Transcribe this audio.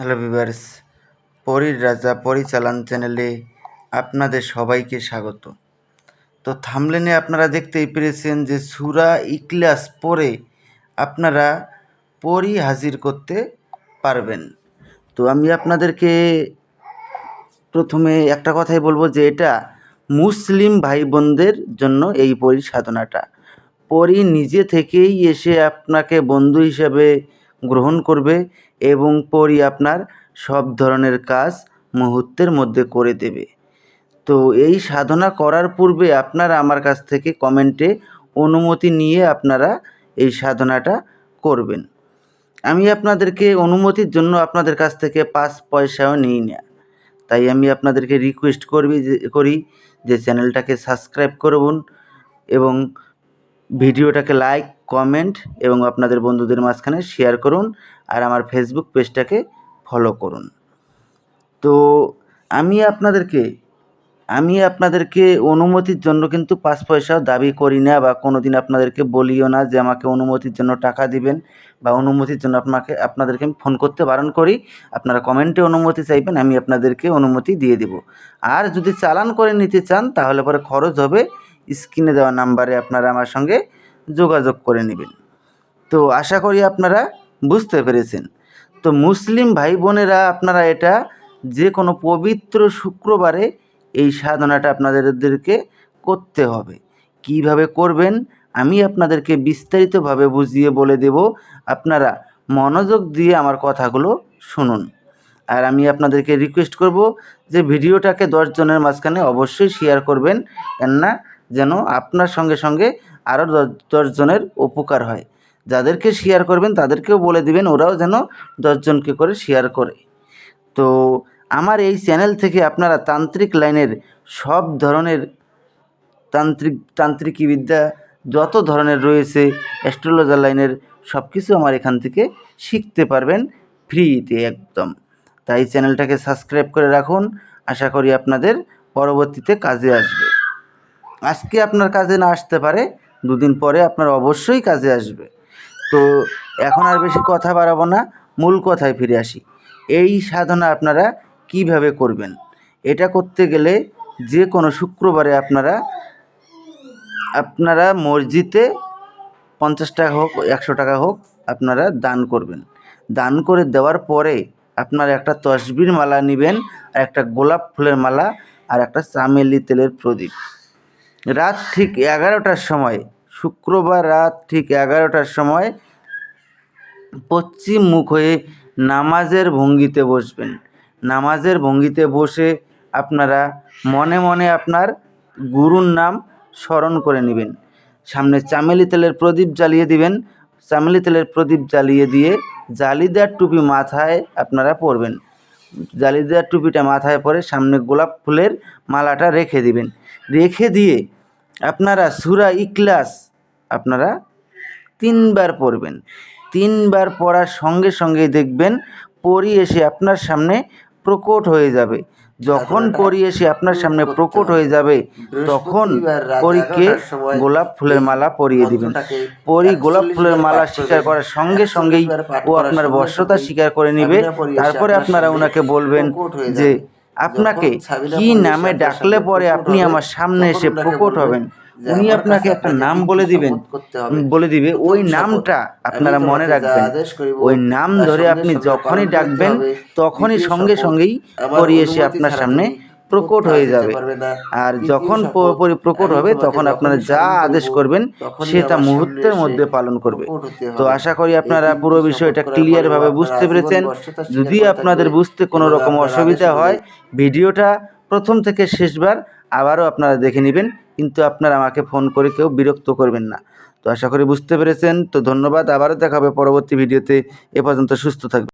Hello viewers পরীর রাজা পরিচালন চ্যানেলে আপনাদের সবাইকে স্বাগত। তো থামলেনে আপনারা দেখতেই পেরেছেন যে সুরা ইকলাস পরে আপনারা পরি হাজির করতে পারবেন। তো আমি আপনাদেরকে প্রথমে একটা কথাই বলব যে এটা মুসলিম ভাই বোনদের জন্য এই পরি সাধনাটা। পরি নিজে থেকেই এসে আপনাকে বন্ধু হিসাবে গ্রহণ করবে এবং পরই আপনার সব ধরনের কাজ মুহূর্তের মধ্যে করে দেবে। তো এই সাধনা করার পূর্বে আপনারা আমার কাছ থেকে কমেন্টে অনুমতি নিয়ে আপনারা এই সাধনাটা করবেন। আমি আপনাদেরকে অনুমতির জন্য আপনাদের কাছ থেকে পাঁচ পয়সাও নিই না। তাই আমি আপনাদেরকে রিকোয়েস্ট করবি করি যে চ্যানেলটাকে সাবস্ক্রাইব করুন এবং ভিডিওটাকে লাইক কমেন্ট এবং আপনাদের বন্ধুদের মাঝখানে শেয়ার করুন আর আমার ফেসবুক পেজটাকে ফলো করুন। তো আমি আপনাদেরকে আমি আপনাদেরকে অনুমতির জন্য কিন্তু পাঁচ পয়সাও দাবি করি না বা কোনো দিন আপনাদেরকে বলিও না যে আমাকে অনুমতির জন্য টাকা দিবেন বা অনুমতির জন্য আপনাকে, আপনাদেরকে আমি ফোন করতে বারণ করি। আপনারা কমেন্টে অনুমতি চাইবেন, আমি আপনাদেরকে অনুমতি দিয়ে দেব। আর যদি চালান করে নিতে চান তাহলে পরে খরচ হবে। স্ক্রিনে দেওয়া নাম্বারে আপনারা আমার সঙ্গে যোগাযোগ করে নেবেন। তো আশা করি আপনারা বুঝতে পেরেছেন। তো মুসলিম ভাই বোনেরা, আপনারা এটা যে কোনো পবিত্র শুক্রবারে এই সাধনাটা আপনাদেরকে করতে হবে। কীভাবে করবেন, আমি আপনাদেরকে বিস্তারিতভাবে বুঝিয়ে বলে দেব। আপনারা মনোযোগ দিয়ে আমার কথাগুলো শুনুন। আর আমি আপনাদেরকে রিকোয়েস্ট করব যে ভিডিওটাকে দশজনের মাঝখানে অবশ্যই শেয়ার করবেন। কেননা, যেন আপনার সঙ্গে সঙ্গে আরও দশজনের উপকার হয়। যাদেরকে শেয়ার করবেন, তাদেরকেও বলে দিবেন, ওরাও যেন দশজনকে করে শেয়ার করে। তো আমার এই চ্যানেল থেকে আপনারা তান্ত্রিক লাইনের সব ধরনের তান্ত্রিক তান্ত্রিকী বিদ্যা যত ধরনের রয়েছে অ্যাস্ট্রোলজার লাইনের সব কিছু আমার এখান থেকে শিখতে পারবেন ফ্রিতে একদম। তাই চ্যানেলটাকে সাবস্ক্রাইব করে রাখুন। আশা করি আপনাদের পরবর্তীতে কাজে আসবে। আজকে আপনার কাজে না আসতে পারে দুদিন পরে আপনার অবশ্যই কাজে আসবে। তো এখন আর বেশি কথা বাড়াবো না, মূল কথায় ফিরে আসি। এই সাধনা আপনারা কীভাবে করবেন? এটা করতে গেলে যে কোনো শুক্রবারে আপনারা আপনারা মসজিদে পঞ্চাশ টাকা হোক, একশো টাকা হোক আপনারা দান করবেন। দান করে দেওয়ার পরে আপনারা একটা তসবির মালা নেবেন, আর একটা গোলাপ ফুলের মালা, আর একটা চামেলি তেলের প্রদীপ। রাত ঠিক এগারোটার সময়, শুক্রবার রাত ঠিক এগারোটার সময় পশ্চিম মুখ হয়ে নামাজের ভঙ্গিতে বসবেন। নামাজের ভঙ্গিতে বসে আপনারা মনে মনে আপনার গুরুর নাম স্মরণ করে নেবেন। সামনে চামেলি তেলের প্রদীপ জ্বালিয়ে দিবেন। চামেলি তেলের প্রদীপ জ্বালিয়ে দিয়ে জালিদার টুপি মাথায় আপনারা পরবেন। জালিদার টুপিটা মাথায় পরে সামনে গোলাপ ফুলের মালাটা রেখে দিবেন। রেখে দিয়ে আপনারা সুরা ইকলাস আপনারা তিনবার পড়বেন। তিনবার পড়ার সঙ্গে সঙ্গে দেখবেন পরি এসে আপনার সামনে প্রকট হয়ে যাবে। যখন পরি এসে আপনার সামনে প্রকট হয়ে যাবে তখন পরীকে গোলাপ ফুলের মালা পরিয়ে দিবেন। পরি গোলাপ ফুলের মালা স্বীকার করার সঙ্গে সঙ্গেই ও আপনার বর্ষতা স্বীকার করে নিবে। তারপরে আপনারা ওনাকে বলবেন যে আপনাকে কি নামে ডাকলে পরে আপনি আমার সামনে এসে প্রকট হবেন। উনি আপনাকে একটা নাম বলে দিবেন। বলে দিবে ওই নামটা আপনারা মনে রাখবেন। ওই নাম ধরে আপনি যখনই ডাকবেন তখনই সঙ্গে সঙ্গেই করিয়ে এসে আপনার সামনে প্রকট হয়ে যাবে। আর যখন প্রকট হবে তখন আপনারা যা আদেশ করবেন সেটা মুহূর্তের মধ্যে পালন করবে। তো আশা করি আপনারা পুরো বিষয়টা ক্লিয়ারভাবে বুঝতে পেরেছেন। যদি আপনাদের বুঝতে কোনো রকম অসুবিধা হয় ভিডিওটা প্রথম থেকে শেষবার আবারও আপনারা দেখে নেবেন কিন্তু আপনারা আমাকে ফোন করে কেউ বিরক্ত করবেন না। তো আশা করি বুঝতে পেরেছেন। তো ধন্যবাদ আবারও দেখা হবে পরবর্তী ভিডিওতে। এ পর্যন্ত সুস্থ থাকবে